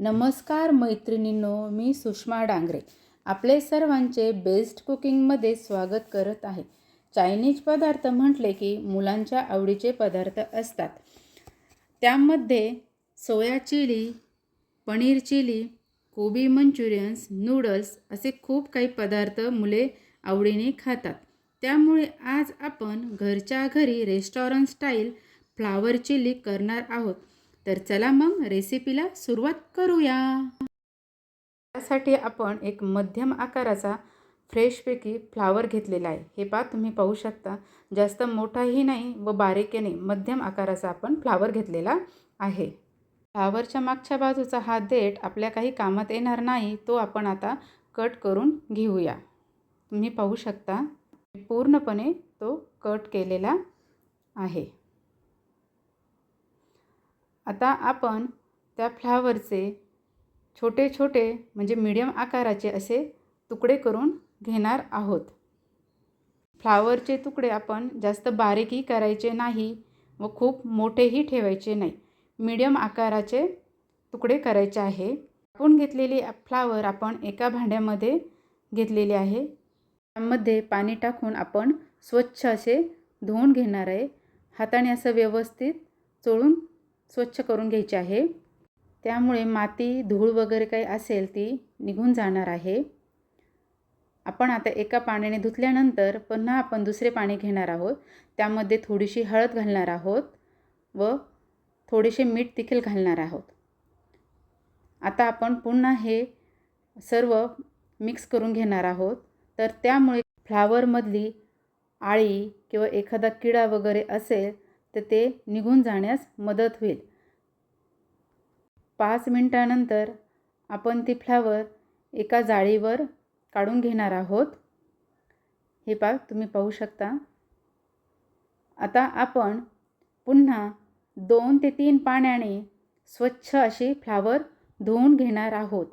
नमस्कार मैत्रिणींनो मी सुषमा डांगरे. आपले सर्वांचे बेस्ट कुकिंगमध्ये स्वागत करत आहे. चायनीज पदार्थ म्हटले की मुलांच्या आवडीचे पदार्थ असतात. त्यामध्ये सोया चिली पनीर चिली कोबी मंचुरियन्स नूडल्स असे खूप काही पदार्थ मुले आवडीने खातात. त्यामुळे आज आपण घरच्या घरी रेस्टॉरंट स्टाईल फ्लावर चिली करणार आहोत. तर चला मग रेसिपीला सुरुवात करूया. त्यासाठी आपण एक मध्यम आकाराचा फ्रेशपैकी फ्लावर घेतलेला आहे. हे पा तुम्ही पाहू शकता. जास्त मोठाही नाही व बारीकही नाही. मध्यम आकाराचा आपण फ्लावर घेतलेला आहे. फ्लावरच्या मागच्या बाजूचा हा देठ आपल्या काही कामात येणार नाही तो आपण आता कट करून घेऊया. तुम्ही पाहू शकता पूर्णपणे तो कट केलेला आहे. आता आपण त्या फ्लावरचे छोटे छोटे म्हणजे मीडियम आकाराचे असे तुकडे करून घेणार आहोत. फ्लावरचे तुकडे आपण जास्त बारीकही करायचे नाही व खूप मोठेही ठेवायचे नाही. मीडियम आकाराचे तुकडे करायचे आहे. आपण घेतलेली फ्लावर आपण एका भांड्यामध्ये घेतलेले आहे. त्यामध्ये पाणी टाकून आपण स्वच्छ असे धुवून घेणार आहे. हाताने असं व्यवस्थित चोळून स्वच्छ करून घ्यायची आहे. त्यामुळे माती धूळ वगैरे काही असेल ती निघून जाणार आहे. आपण आता एका पाण्याने धुतल्यानंतर पुन्हा आपण दुसरे पाणी घेणार आहोत. त्यामध्ये थोडीशी हळद घालणार आहोत व थोडेसे मीठ देखील घालणार आहोत. आता आपण पुन्हा हे सर्व मिक्स करून घेणार आहोत. तर त्यामुळे फ्लावरमधली आळी किंवा एखादा किडा वगैरे असेल तर ते निघून जाण्यास मदत होईल. पाच मिनटानंतर आपण ती फ्लावर एका जाळीवर काढून घेणार आहोत. हे पा तुम्ही पाहू शकता. आता आपण पुन्हा दोन ते तीन पाण्याने स्वच्छ अशी फ्लावर धुवून घेणार आहोत.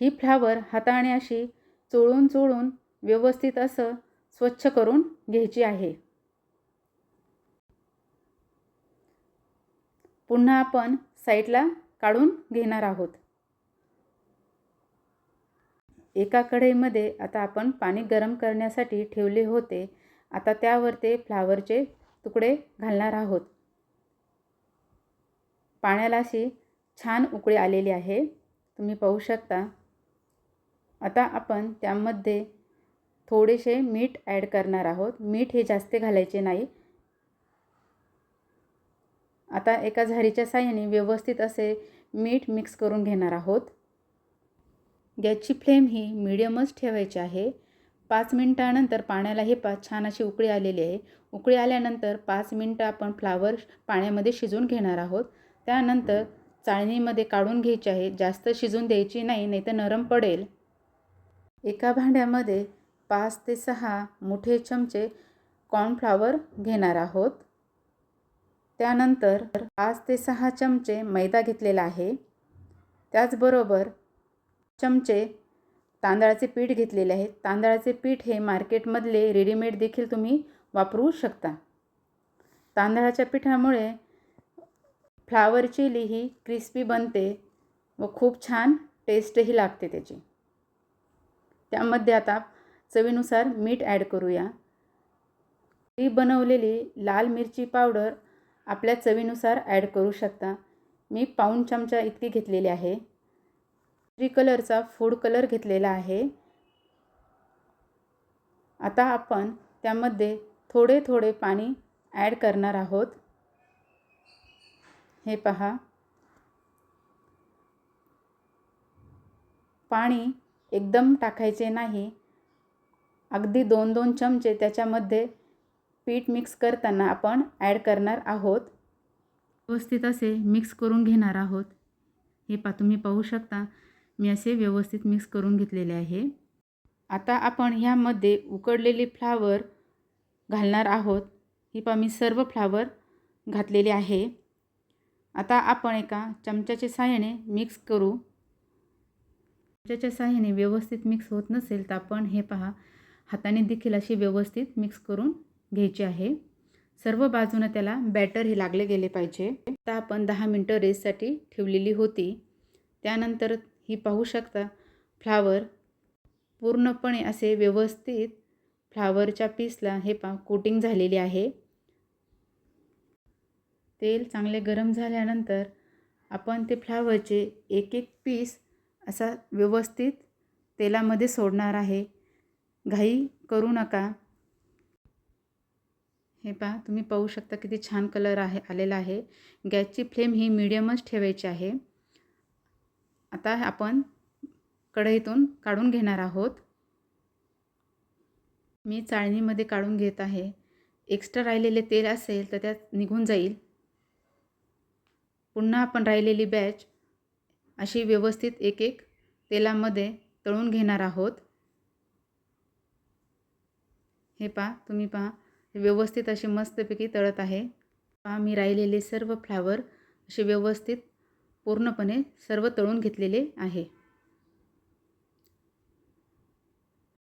ही फ्लावर हाताने अशी चोळून चोळून व्यवस्थित असं स्वच्छ करून घ्यायची आहे. पुन्हा आपण साईडला काढून घेणार आहोत. एका कढईमध्ये आता आपण पाणी गरम करण्यासाठी ठेवले होते. आता त्यावर ते फ्लावरचे तुकडे घालणार आहोत. पाण्याला अशी छान उकळी आलेली आहे. तुम्ही पाहू शकता. आता आपण त्यामध्ये थोडेसे मीठ ॲड करणार आहोत. मीठ हे जास्त घालायचे नाही. आता एका झारीच्या साह्याने व्यवस्थित असे मीठ मिक्स करून घेणार आहोत. गॅसची फ्लेम ही मिडियमच ठेवायची आहे. पाच मिनटानंतर पाण्याला हे पा छान अशी उकळी आलेली आहे. उकळी आल्यानंतर पाच मिनटं आपण फ्लावर पाण्यामध्ये शिजवून घेणार आहोत. त्यानंतर चाळणीमध्ये काढून घ्यायची आहे. जास्त शिजून द्यायची नाही नाही तर नरम पडेल. एका भांड्यामध्ये पाच ते सहा मोठे चमचे कॉर्नफ्लावर घेणार आहोत. त्यानंतर पाच ते सहा चमचे मैदा घेतलेला आहे. त्याचबरोबर चमचे तांदळाचे पीठ घेतलेले आहे तांदळाचे पीठ हे मार्केटमधले रेडीमेड देखील तुम्ही वापरू शकता. तांदळाच्या पिठामुळे फ्लावर चिली ही क्रिस्पी बनते व खूप छान टेस्टही लागते त्याची. त्यामध्ये आता चवीनुसार मीठ ॲड करूया. ती बनवलेली लाल मिरची पावडर आपल्या चवीनुसार ॲड करू शकता. मी पाऊण चमचा इतकी घेतलेली आहे. थ्री कलरचा फूड कलर घेतलेला आहे. आता आपण त्यामध्ये थोडे थोडे पाणी ॲड करणार आहोत. हे पहा. पाणी एकदम टाकायचे नाही. अगदी दोन दोन चमचे त्याच्यामध्ये पीठ मिक्स करताना आपण ॲड करणार आहोत. व्यवस्थित असे मिक्स करून घेणार आहोत. हे पा तुम्ही पाहू शकता मी असे व्यवस्थित मिक्स करून घेतलेले आहे. आता आपण ह्यामध्ये उकडलेले फ्लावर घालणार आहोत. हे पा मी सर्व फ्लावर घातलेले आहे. आता आपण एका चमच्याच्या साह्याने मिक्स करू. चमच्याच्या साह्याने व्यवस्थित मिक्स होत नसेल तर आपण हे पहा हाताने देखील अशी व्यवस्थित मिक्स करून घ्यायची आहे. सर्व बाजूनं त्याला बॅटर हे लागले गेले पाहिजे. आता आपण दहा मिनटं रेससाठी ठेवलेली होती. त्यानंतर ही पाहू शकता फ्लावर पूर्णपणे असे व्यवस्थित फ्लावरच्या पीसला हे पा कोटिंग झालेली आहे. तेल चांगले गरम झाल्यानंतर आपण ते फ्लावरचे एक एक पीस असा व्यवस्थित तेलामध्ये सोडणार आहे. घाई करू नका. हे पहा तुम्ही पाहू शकता किती छान कलर आहे आलेला आहे. गॅसची फ्लेम ही मिडियमच ठेवायची आहे. आता आपण कढईतून काढून घेणार आहोत. मी चाळणीमध्ये काढून घेत आहे. एक्स्ट्रा राहिलेले तेल असेल तर त्यात निघून जाईल. पुन्हा आपण राहिलेली बॅच अशी व्यवस्थित एक एक तेलामध्ये तळून घेणार आहोत. हे पहा तुम्ही पहा. व्यवस्थित असे मस्तपैकी तळत आहे. पहा मी राहिलेले सर्व फ्लावर असे व्यवस्थित पूर्णपणे सर्व तळून घेतलेले आहे.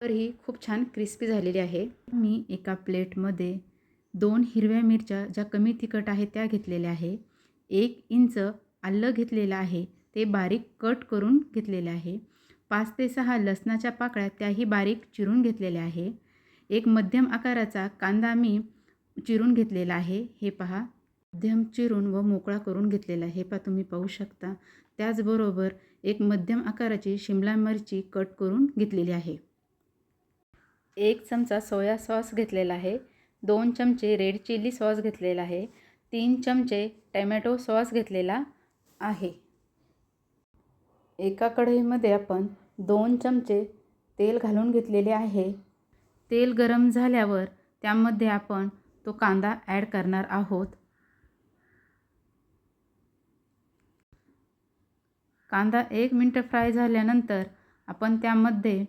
तर ही खूप छान क्रिस्पी झालेली आहे. मी एका प्लेटमध्ये दोन हिरव्या मिरच्या ज्या कमी तिखट आहेत त्या घेतलेल्या आहे. एक इंच आलं घेतलेलं आहे ते बारीक कट करून घेतलेले आहे. पाच ते सहा लसणाच्या पाकळ्या त्याही बारीक चिरून घेतलेल्या आहे. एक मध्यम आकाराचा कांदा मी चिरून घेतलेला आहे. हे पहा. मध्यम चिरून व मोकळा करून घेतलेला आहे. हे पहा तुम्ही पाहू शकता. त्याचबरोबर एक मध्यम आकाराची शिमला मिरची कट करून घेतलेली आहे. एक चमचा सोया सॉस घेतलेला आहे. दोन चमचे रेड चिली सॉस घेतलेला आहे. तीन चमचे टमॅटो सॉस घेतलेला आहे. एका कढईमध्ये आपण दोन चमचे तेल घालून घेतलेले आहे. तेल गरम झाल्यावर त्यामध्ये आपण तो कांदा ॲड करणार आहोत. कांदा एक मिनटं फ्राय झाल्यानंतर आपण त्यामध्ये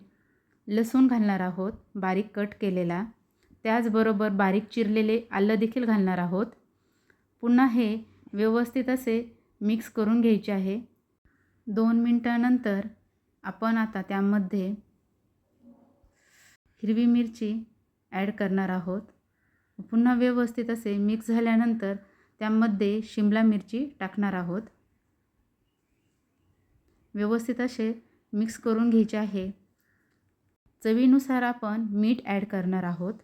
लसूण घालणार आहोत बारीक कट केलेला. त्याचबरोबर बारीक चिरलेले आलं देखील घालणार आहोत. पुन्हा हे व्यवस्थित असे मिक्स करून घ्यायचे आहे. दोन मिनटानंतर आपण आता त्यामध्ये हिरवी मिरची ॲड करणार आहोत. पुन्हा व्यवस्थित असे मिक्स झाल्यानंतर त्यामध्ये शिमला मिरची टाकणार आहोत. व्यवस्थित असे मिक्स करून घ्यायचे आहे. चवीनुसार आपण मीठ ॲड करणार आहोत.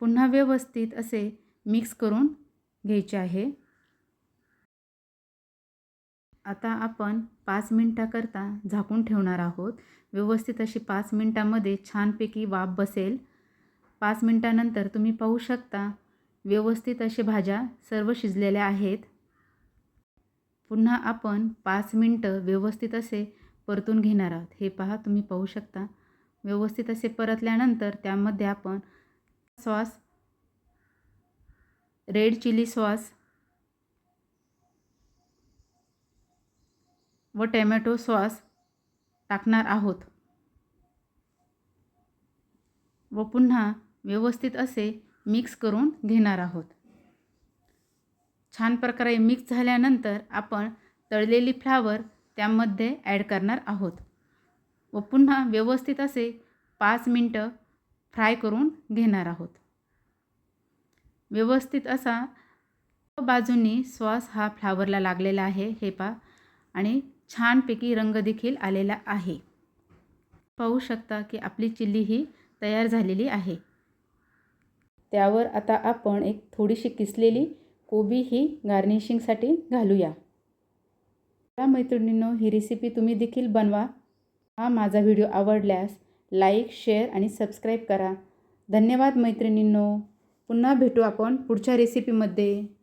पुन्हा व्यवस्थित असे मिक्स करून घ्यायचे आहे. आता आपण पाच मिनटाकरता झाकून ठेवणार आहोत. व्यवस्थित अशी पाच मिनटामध्ये छानपैकी वाफ बसेल. पाच मिनटानंतर तुम्ही पाहू शकता व्यवस्थित असे भाज्या सर्व शिजलेल्या आहेत. पुन्हा आपण पाच मिनटं व्यवस्थित असे परतून घेणार आहोत. हे पहा तुम्ही पाहू शकता. व्यवस्थित असे परतल्यानंतर त्यामध्ये आपण सॉस रेड चिली सॉस व टॅमॅटो सॉस टाकणार आहोत. व पुन्हा व्यवस्थित असे मिक्स करून घेणार आहोत. छान प्रकारे मिक्स झाल्यानंतर आपण तळलेली फ्लावर त्यामध्ये ॲड करणार आहोत. व पुन्हा व्यवस्थित असे पाच मिनटं फ्राय करून घेणार आहोत. व्यवस्थित असा बाजूंनी सॉस हा फ्लावरला लागलेला आहे हे पा आणि छानपैकी रंग देखील आलेला आहे. पाहू शकता की आपली चिल्ली ही तयार झालेली आहे. त्यावर आता आपण एक थोडीशी किसलेली कोबी ही गार्निशिंगसाठी घालूया. या मैत्रिणींनो ही रेसिपी तुम्ही देखील बनवा. हा माझा व्हिडिओ आवडल्यास लाईक शेअर आणि सबस्क्राईब करा. धन्यवाद मैत्रिणींनो. पुन्हा भेटू आपण पुढच्या रेसिपीमध्ये